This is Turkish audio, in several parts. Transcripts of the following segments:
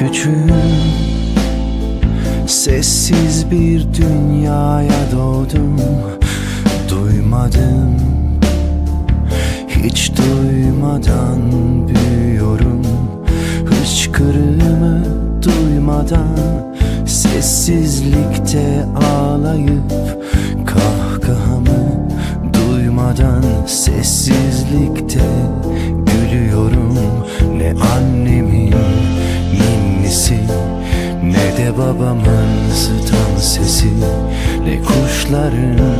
Küçüğüm Sessiz bir dünyaya doğdum. Duymadım. Hiç duymadan büyüyorum. Hıçkırığımı duymadan Sessizlikte ağlayıp Kahkahamı duymadan Sessiz babamın zıtan sesi Ne kuşların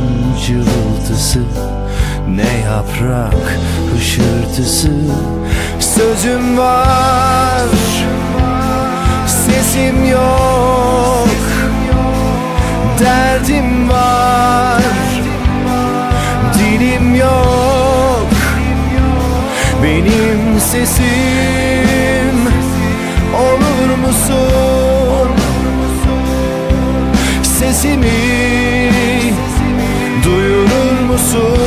cıvıltısı Ne yaprak hışırtısı. Sözüm var Sesim yok Derdim var Dilim yok. Benim sesim Olur musun sesimi Duyurur musun?